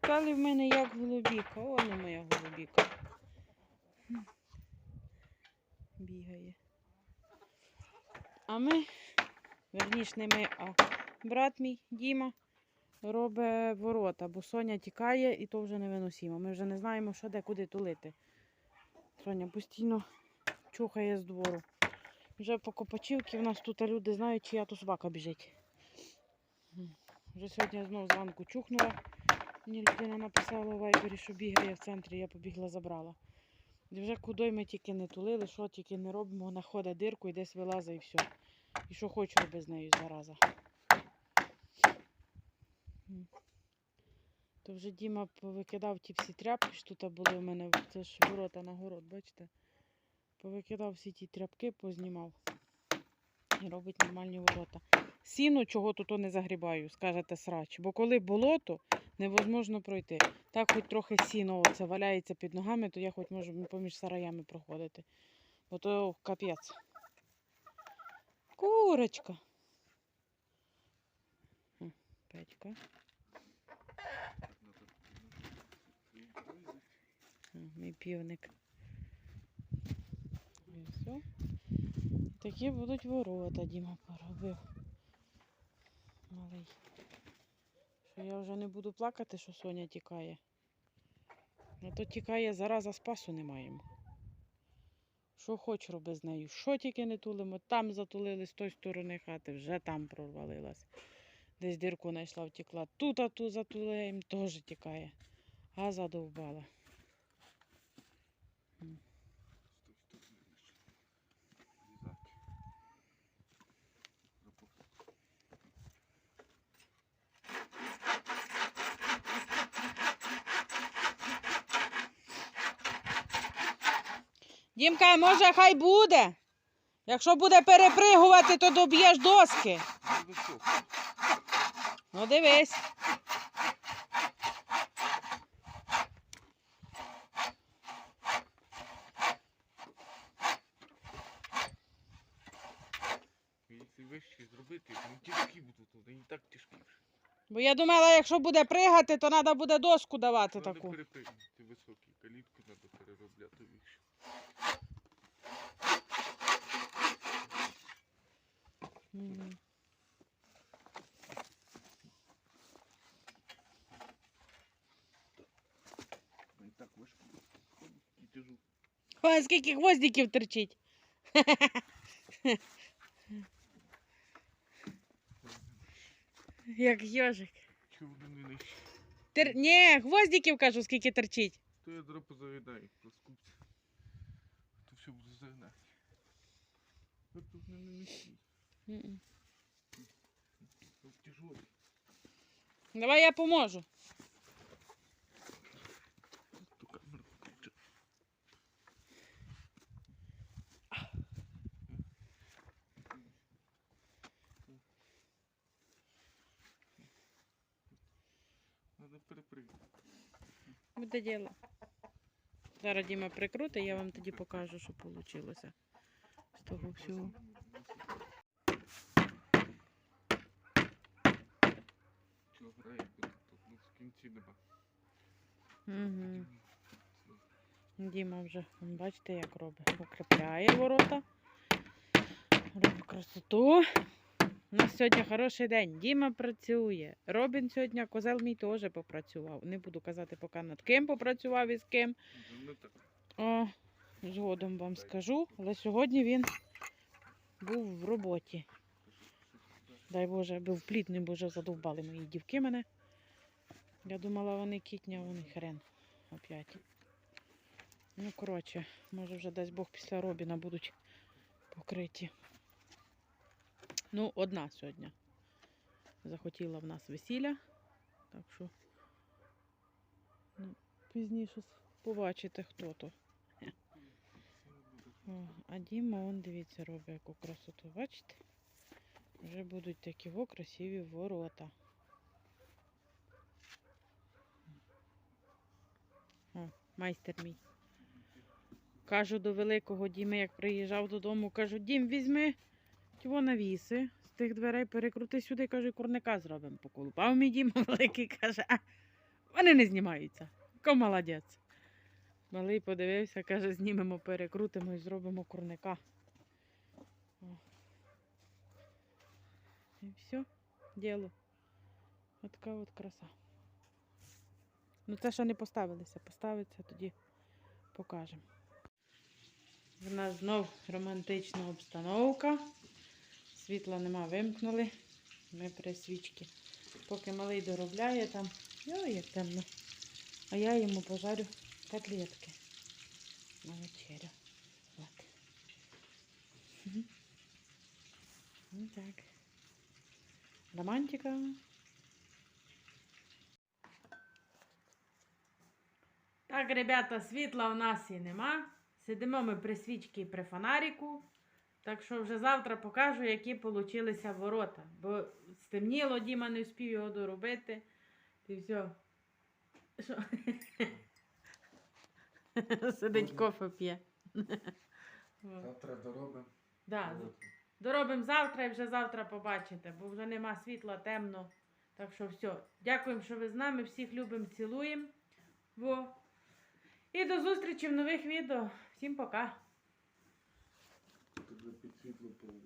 Ткали в мене як голубіка. О, не моя голубіка. Бігає. А ми, верніш не ми, а брат мій Діма робить ворота, бо Соня тікає і то вже невиносимо. Ми вже не знаємо, що де куди тулити. Соня постійно чухає з двору. Вже по Копачівці в нас тут люди знають, чия то собака біжить. Вже сьогодні знову зранку чухнула. Мені людина написала у вайбері, що бігає в центрі, я побігла, забрала. І вже куди ми тільки не тулили, що тільки не робимо, вона ходить дирку і десь вилазить і все. І що хочу роби з нею зараза. То вже Діма повикидав ті всі тряпки, що тут були у мене, це ж ворота на город, бачите? Повикидав всі ті тряпки, познімав. І робить нормальні ворота. Сіну, чого тут не загрібаю, скажете срач. Бо коли болото, невозможно пройти. Так хоч трохи сіно оце валяється під ногами, то я хоч можу поміж сараями проходити. Бо то капець. Курочка. Петька. Мій півник. І все. Такі будуть ворота, Діма поробив. Малий. Що я вже не буду плакати, що Соня тікає. А то тікає, зараза спасу не маємо. Що хоч роби з нею. Що тільки не тулимо, там затулили з тої сторони хати, вже там прорвалилась. Десь дірку знайшла, втекла. Тут а ту затулаємо, теж тікає. А задовбала. Дімка, може, хай буде. Якщо буде перепригувати, то доб'єш доски. Ну, дивись. Вищі зробити, то не тяжкі будуть, вони так тяжкі. Бо я думала, якщо буде пригати, то треба буде доску давати Треба таку. перепригнути високі, калітку треба переробляти вище. Мгм. Вони так важко ходять і тяжу. Ой, скільки гвоздиків терчить. Як йожик. Чого вони не нижчі? Тер... Ні, гвоздиків кажу, скільки терчить. То я зараз позагинаю, проскупся. Все буду загинати. От тут не нижчі, тут тяжолі. Давай я поможу. Надо перепрыгнути. Буде діло. Зараз Діма прикрути, я вам тоді покажу, що вийшло з того всього. Діма вже, бачите, як робить. Укріпляє ворота. Робить красоту. У нас сьогодні хороший день. Діма працює. Робін сьогодні, козел мій теж попрацював. Не буду казати, поки над ким попрацював і з ким. Ну. О, згодом вам скажу. Але сьогодні він був в роботі. Дай Боже, аби в пліт не боже задовбали мої дівки мене. Я думала, вони кітня, а вони хрен опять. Ну, коротше, може вже дасть Бог після Робіна будуть покриті. Ну, одна сьогодні. Захотіла в нас весілля. Так що ну, пізніше побачите, хто то. О, а Діма, он, дивіться, робить яку красоту. Бачите? Вже будуть такі во красиві ворота. О, майстер мій. Кажу до великого Діми, як приїжджав додому, кажу, Дім, візьми тіво навіси, з тих дверей перекрути сюди, каже, курника зробимо по колу. А мій Діма великий каже, а Вони не знімаються. Ко молодець. Малий подивився, каже, знімемо, перекрутимо і зробимо курника. О. І все, діло. От така от краса. Ну це ще не поставилися. Поставиться, тоді покажемо. В нас знов романтична обстановка. Світла нема, вимкнули. Ми при свічки. Поки малий доробляє там, ой, як темно. А я йому пожарю котлетки на вечерю. От. Ну так. Романтика. Так, ребята, світла у нас і нема. Сидимо ми при свічці і при фонаріку. Так що вже завтра покажу, які получилися ворота. Бо стемніло, Діма не встиг його доробити. І все. Що? Сидить кофе п'є. Завтра доробимо. Да, доробимо завтра і вже завтра побачите, бо вже нема світла, темно. Так що все. Дякуємо, що ви з нами. Всіх любимо, цілуємо. Во. І до зустрічі в нових відео. Всім пока. Під світло.